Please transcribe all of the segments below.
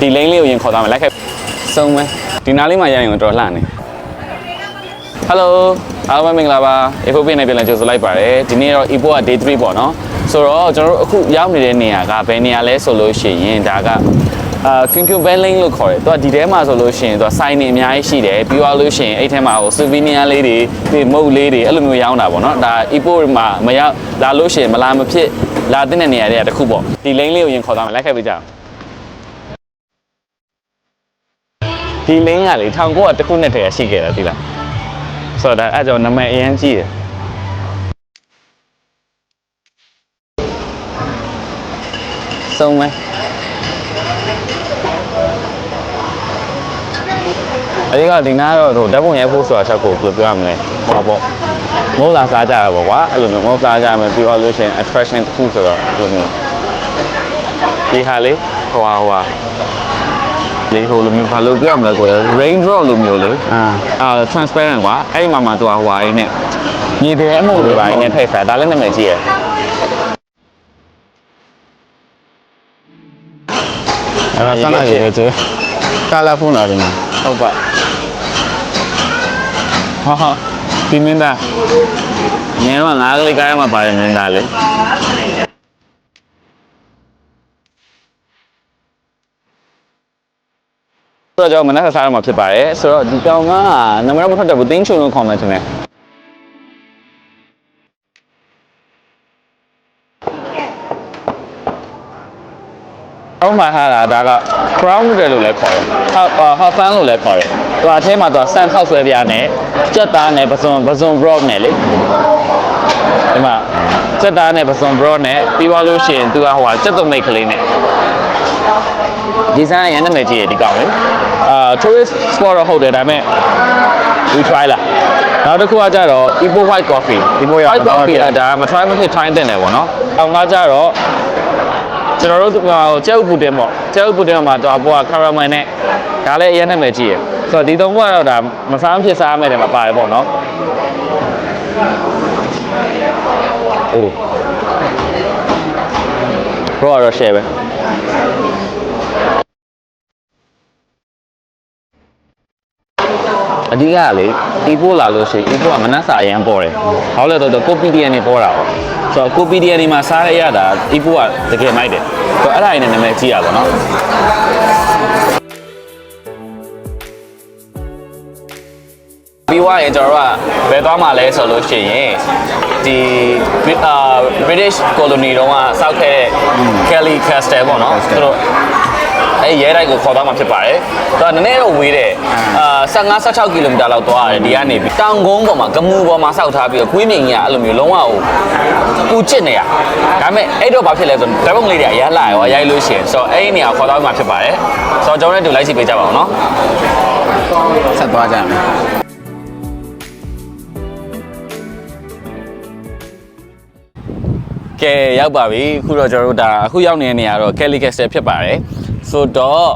ဒီလိန်လေးကိုရင်ခေါ်သွားမယ်လိုက်ခဲ့စုံမယ်ဒီနားလေးမှာရရင်တော့တော်လှနေ Hello အားလုံးပဲမင်္ဂလာပါ Eco Pin နဲ့ပြန်လည်ကြိုဆိုလိုက်ပါတယ်ဒီနေ့တော့ Epo က Day 3ပေါ့နော်ဆိုတော့ကျွန်တော်တို့အခုရောက်နေတဲ့နေရာကဘယ်နေရာလဲဆိုလို့ရှိရင်ဒါကအာ King King Bell Lane လို့ခေါ်တယ်သူကဒီထဲမှာဆိုလို့ရှိရင်သူကစိုင်းနေအများကြီးရှိတယ်ပြီးသွားလို့ရှိရင်အဲ့ထဲမှာဟို souvenir လေးတွေပြီးမုတ်လေးတွေအဲ့လိုမျိုးရောင်းတာပေါ့နော်ဒါ Epo မှာမရောက်လာလို့ရှိရင်မလာမဖြစ်လာတဲ့နေရာတွေကတစ်ခုပေါ့ဒီ lane လေးကိုရင်ခေါ်သွားမယ်လိုက်ခဲ့ပြကြအောင် ဒီ lane ကလေ1900တခုနှစ်တည်းရှိခဲ့တာဒီလားဆိုတော့ဒါအဲ့ကြောင့်နာမည်အရင်ကြီးတယ်စုံမယ်အဒီကဒီနားတော့ဟိုဓာတ်ပုံရိုက်ဖို့ဆိုတာချက်ကိုဘယ်လိုပြောရမလဲဟောပေါ့ငိုးလာစားကြရပါကွာအဲ့လိုမျိုးငိုးစားကြမယ်ပြီးတော့လို့ရှိရင် attraction တစ်ခုဆိုတော့အဲ့လိုမျိုးဒီဟာလေးဟိုဟာဟိုဟာ လေဟိုလိုမျိုးဘာလို့ပြောရမလဲကိုယ် rain drop လိုမျိုးလေအာအာ transparent ကွာအဲ့ဒီမှာမှသူကဟိုဟာရင်းနဲ့မြေတဲ့အမှုတွေပါရင်းနဲ့ထည့်စားဒါလည်းနာမည်ကြီးရယ်အဲ့ဒါစမ်းလိုက်ရတယ်သူကာလာဖုန်းလာတယ်မှာဟုတ်ပါဟာဟာဒီမင်းသားငယ်တော့ငါးကလေးကားရမှာပါတယ်မင်းသားလေ ဆိုတော့ကျွန်တော်မနက်စားရမှာဖြစ်ပါတယ်ဆိုတော့ဒီကောင်ကနံပါတ်မထွက်တဲ့ဘူးတင်းချုံလို့ခေါ်မယ်ထင်တယ်အောက်မှာဟာတာဒါက crown တယ်လို့လည်းခေါ်တယ်။ဟာဟာဖန်လို့လည်းခေါ်တယ်။သူအထဲမှာသူဆန်ခောက်ဆွဲပြားနဲ့ကြက်သားနဲ့ပစုံပစုံ broth နဲ့လေ။ဒီမှာကြက်သားနဲ့ပစုံ broth နဲ့ပြီးသွားလို့ရှိရင်သူကဟိုဟာကြက်သွမိတ်ကလေးနဲ့ ဒီဇိုင်းရန်နာမည်ကြီးရဒီကောင်လေအာ tourist spot တော့ဟုတ်တယ်ဒါပေမဲ့ we try လာနောက်တစ်ခုကကြတော့ Epo white coffee Epo white white coffee coffee ကဒါမ try မဖြစ် try တင်တယ်ပေါ့နော်အောင်ကကြတော့ကျွန်တော်တို့ဟိုကျဲဥပူတင်ပေါ့ကျဲဥပူတင်မှာတော့ဘောက caramel နဲ့ဒါလည်းအရင်နာမည်ကြီးရယ်ဆိုတော့ဒီသုံးခုကတော့ဒါမစားမဖြစ်စားမယ်တယ်မှာပါတယ်ပေါ့နော်အိုး bro ကတော့ share ပဲ အဓိကကလေ e-post လာလို့ရှိရင် e-post ကမနှက်စာအရင်ပေါ်တယ်။ဘာလို့လဲဆိုတော့ကို PDN နေပေါ်တာပေါ့။ဆိုတော့ကို PDN နေမှာစားရရတာ e-post ကတကယ်မိုက်တယ်။ဆိုတော့အဲ့ဒါရင်းနဲ့နာမည်ကြီးရပါတော့။ပြီးွားရင်ကျွန်တော်တို့ကဘယ်သွားမှာလဲဆိုလို့ရှိရင်ဒီအာ British colony တုန်းကစောက်ခဲ့တဲ့ Kelly Castle ပေါ့နော်သူတို့ အဲရဲတိုက်ကိုခေါ်သွားမှာဖြစ်ပါတယ်။သူကနည်းနည်းတော့ဝေးတယ်။အာ15 16ကီလိုမီတာလောက်သွားရတယ်ဒီကနေပြီးတောင်ကုန်းပေါ်မှာကမူပေါ်မှာစောက်ထားပြီးတော့ကွေးမြင်ကြီးကအဲ့လိုမျိုးလုံးဝဟိုပူချစ်နေရ။ဒါပေမဲ့အဲ့တော့ဘာဖြစ်လဲဆိုတော့ဓာတ်ပုံလေးတွေအရလာရောရိုက်လို့ရှိရင်ဆိုတော့အဲ့ဒီနေရာကိုခေါ်သွားမှာဖြစ်ပါတယ်။ဆိုတော့ကျွန်တော်တို့လိုက်စီပေးကြပါအောင်နော်ဆက်သွားကြမယ်ကဲရောက်ပါပြီအခုတော့ကျွန်တော်တို့ဒါအခုရောက်နေတဲ့နေရာတော့ Kelly Castle ဖြစ်ပါတယ် ဆိုတော့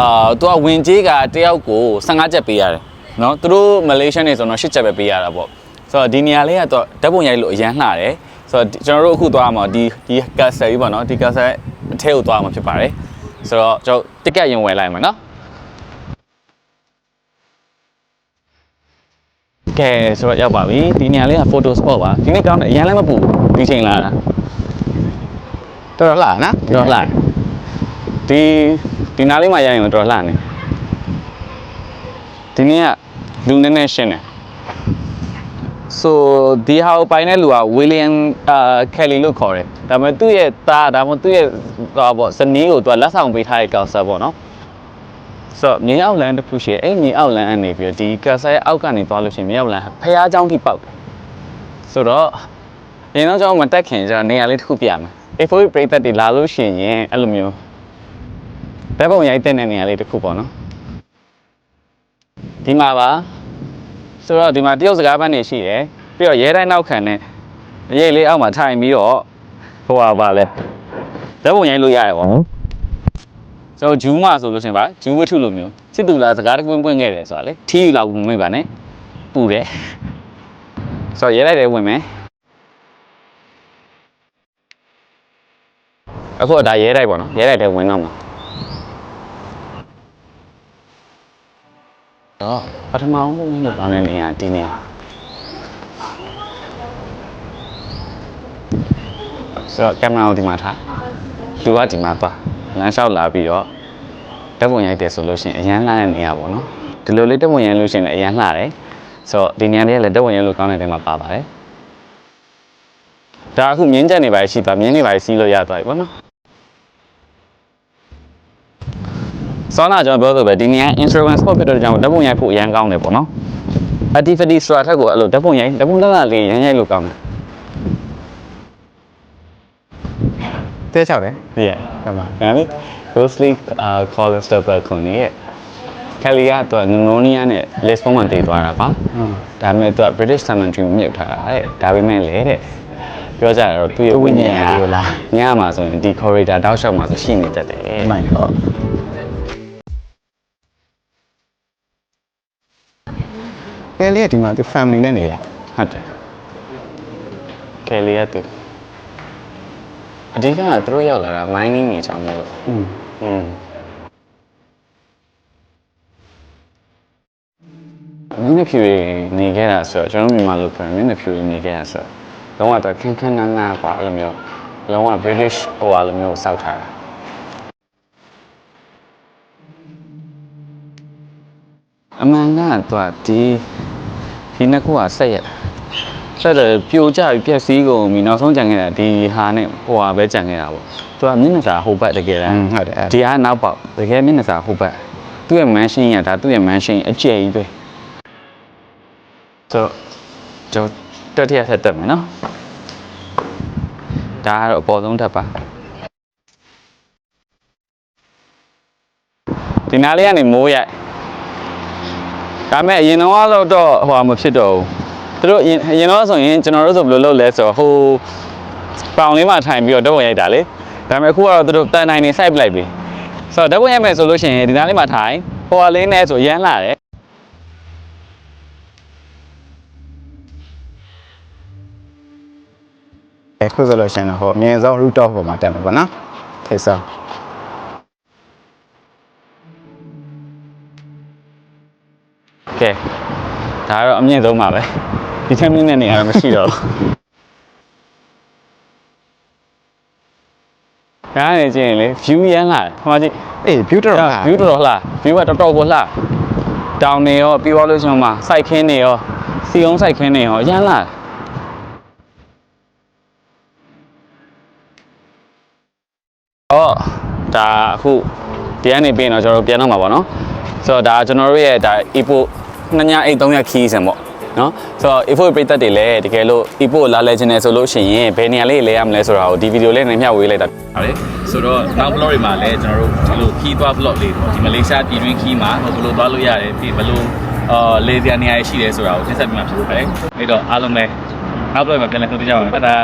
အာသူကဝင်ကြေးကတယောက်ကို15ကျပ်ပေးရတယ်နော်သူတို့မလေးရှားနေဆိုတော့10ကျပ်ပဲပေးရတာပေါ့ဆိုတော့ဒီနေရာလေးကတော့ဓာတ်ပုံရိုက်လို့အရန်လှတယ်ဆိုတော့ကျွန်တော်တို့အခုသွားမှာဒီဒီကာဆယ်ကြီးပေါ့နော်ဒီကာဆယ်အထက်ကိုသွားမှာဖြစ်ပါတယ်ဆိုတော့ကျွန်တော်တစ်ကက်ရင်ဝယ်လိုက်မယ်နော်ကဲဆိုတော့ရောက်ပါပြီဒီနေရာလေးက photo spot ပါဒီနေ့ကောင်းတယ်အရန်လည်းမပူဒီချိန်လာတာတော်တော်လှနော်တော်တော်လှ ဒီဒီနားလေးမှာရရင်တော့တော်လှနေဒီနေ့ကလူနည်းနည်းရှင်းတယ်ဆိုဒီဟာကိုပိုင်တဲ့လူကဝီလီယမ်အာကယ်လီလို့ခေါ်တယ်ဒါပေမဲ့သူ့ရဲ့သားဒါမှမဟုတ်သူ့ရဲ့ဟောပေါ့ဇနီးကိုသူကလက်ဆောင်ပေးထားတဲ့ကောင်ဆာပေါ့နော်ဆိုတော့မြေအောက်လန်တစ်ခုရှိတယ်အဲ့မြေအောက်လန်ကနေပြီးတော့ဒီကဆာရဲ့အောက်ကနေသွားလို့ရှိရင်မြေအောက်လန်ဖះเจ้าထိပေါက်တယ်ဆိုတော့ရင်တော့ကျွန်တော်မတက်ခင်ကျတော့နေရာလေးတစ်ခုပြမယ် A4 ပရိသတ်တွေလာလို့ရှိရင်အဲ့လိုမျိုး ဓာတ်ပုံရိုက်တဲ့နေရာလေးတစ်ခုပေါ့နော်ဒီမှာပါဆိုတော့ဒီမှာတရုတ်စကားပန်းတွေရှိတယ်ပြီးတော့ရဲတိုင်းနောက်ခံနဲ့ရိတ်လေးအောက်မှာထိုင်ပြီးတော့ဟိုပါပါလဲဓာတ်ပုံရိုက်လို့ရတယ်ပေါ့နော်ဆိုတော့ဂျူးမဆိုလို့ရှိရင်ပါဂျူးဝတ္ထုလိုမျိုးစစ်တူလာစကားတစ်ပွင့်ပွင့်ခဲ့တယ်ဆိုတာလေထီးယူလောက်ဝင်မိပါနဲ့ပူတယ်ဆိုတော့ရဲလိုက်တယ်ဝင်မယ်အခုကဒါရဲတိုက်ပေါ့နော်ရဲတိုက်ထဲဝင်တော့မှာ တော့ပထမဆုံးလို့ပြောနေနေရဒီနေဆိုတော့ကင်မရာကိုဒီမှာထားလူကဒီမှာပါလမ်းလျှောက်လာပြီးတော့ဓာတ်ပုံရိုက်တယ်ဆိုလို့ရှိရင်အရန်လှတဲ့နေရာပေါ့နော်ဒီလိုလေးဓာတ်ပုံရိုက်လို့ရှိရင်လည်းအရန်လှတယ်ဆိုတော့ဒီနေရာလေးကလည်းဓာတ်ပုံရိုက်လို့ကောင်းတဲ့တဲမှာပါပါတယ်ဒါအခုမြင်းချက်နေပါရှိပါမြင်းနေပါစီးလို့ရသွားပြီပေါ့နော် စောနာကျွန်တော်ပြောဆိုပဲဒီနေရာ instrument spot ဖြစ်တဲ့ကြောင့်ဓာတ်ပုံရိုက်ဖို့အရန်ကောင်းတယ်ပေါ့နော် activity extra ထက်ကိုအဲ့လိုဓာတ်ပုံရိုက်ဓာတ်ပုံလက်လာလေးရမ်းရိုက်လို့ကောင်းတယ်တဲချောက်တယ်ဟုတ်ရဲ့ကမ္ဘာဒါနဲ့ ghostly uh color stopper ခွန်ရဲ့ကယ်လီကတော့နနိုနီယာနဲ့ Lisbon မှာတည်သွားတာပါဟုတ်ဒါပေမဲ့သူက British Cemetery ကိုမြုပ်ထားတာတဲ့ဒါပေမဲ့လေတဲ့ပြောကြရတော့သူ့ရဲ့ဝိညာဉ်ကလို့လားညမှာဆိုရင်ဒီ corridor တောက်လျှောက်မှာဆိုရှိနေတတ်တယ်မိုင်တော့ ကဲလေးကဒီမှာသူ family နဲ့နေရ ဟုတ်တယ်ကယ်လီကသူအဓိကကသူတို့ရောက်လာတာ mining နေချောင်းလို့ อืม อืมမင်းတို့ဖြူတွေနေခဲ့တာဆိုတော့ကျွန်တော်မြန်မာလိုပြောရင်မင်းတို့ဖြူတွေနေခဲ့တာဆိုတော့လုံးဝတော့ခန်းခန်းနားနားပါအဲ့လိုမျိုးလုံးဝ British ဟိုအလိုမျိုးစောက်ထားတာ အမှန်ကသူကဒီဒီနှစ်ခုကဆက်ရက်ဆက်တယ်ပြိုကျပြီးပြက်စီးကုန်ပြီနောက်ဆုံးကြံခဲ့တာဒီဟာနဲ့ဟိုဟာပဲကြံခဲ့တာပေါ့သူကမျက်နှာစာဟိုဘက်တကယ်တอืမ်းมဟုတ်တယ်အဲ့ဒီကနောက်ပေါက်တကယ်မျက်နှာစာဟိုဘက်သူ့ရဲ့ mansion ရဒါသူ့ရဲ့ mansion အကျယ်ကြီးပဲဆိုတော့ကျွန်တော်တက်ထရဆက်တက်မယ်နော်ဒါကတော့အပေါ်ဆုံးတက်ပါဒီနားလေးကနေမိုးရိုက် ဒါပေမဲ့အရင်တော့တော့ဟိုဟာမဖြစ်တော့ဘူးသူတို့အရင်အရင်တော့ဆိုရင်ကျွန်တော်တို့ဆိုဘယ်လိုလုပ်လဲဆိုတော့ဟိုပေါင်လေးမှာထိုင်ပြီးတော့တော့ရိုက်တာလေဒါပေမဲ့အခုကတော့သူတို့တန်နိုင်နေစိုက်ပလိုက်ပြီဆိုတော့ဓာတ်ပုံရိုက်မယ်ဆိုလို့ရှိရင်ဒီနားလေးမှာထိုင်ဟိုဟာလေးနဲ့ဆိုရမ်းလာတယ်အခုဆိုလို့ရှိရင်တော့ဟိုအမြင့်ဆုံး rooftop ပေါ်မှာတက်မှာပေါ့နော်ထိတ်ဆုံး ကဲဒါကတော့အမြင့်ဆုံးပါပဲဒီထက်မြင့်တဲ့နေရာတော့မရှိတော့ဘူးဒါနဲ့ကြည့်ရင်လေ view ရမ်းလာတယ်ဟိုမှာကြည့်အေး view တော့ view တော်တော်လှ view ကတော်တော်ကိုလှတောင်နေရောပြီးသွားလို့ရှိရင်မှစိုက်ခင်းနေရောစီအောင်စိုက်ခင်းနေရောရမ်းလာတယ်အော်ဒါအခုဒီကနေပြင်တော့ကျွန်တော်တို့ပြန်တော့မှာပေါ့နော်ဆိုတော့ဒါကျွန်တော်တို့ရဲ့ဒါ epo နှစ်ညအိတ်300ခီးစံပေါ့နော်ဆိုတော့ epo ပြည့်သက်တွေလည်းတကယ်လို့ epo လာလဲခြင်းနဲ့ဆိုလို့ရှိရင်ဘယ်နေရာလေးလဲရမလဲဆိုတာကိုဒီဗီဒီယိုလေးနဲ့မျှဝေလိုက်တာဟုတ်လေဆိုတော့နောက် blog တွေမှာလည်းကျွန်တော်တို့ဒီလိုခီးသွား blog လေးပေါ့ဒီမလေးရှားပြည်တွင်းခီးမှာဘယ်လိုသွားလို့ရတယ်ပြီးဘယ်လိုအာလေစရာနေရာရှိတယ်ဆိုတာကိုသိဆက်ပြမှာဖြစ်ပါတယ်အဲ့တော့အားလုံးပဲနောက် blog မှာပြန်လည်ဆုံတွေ့ကြပါမယ်တတား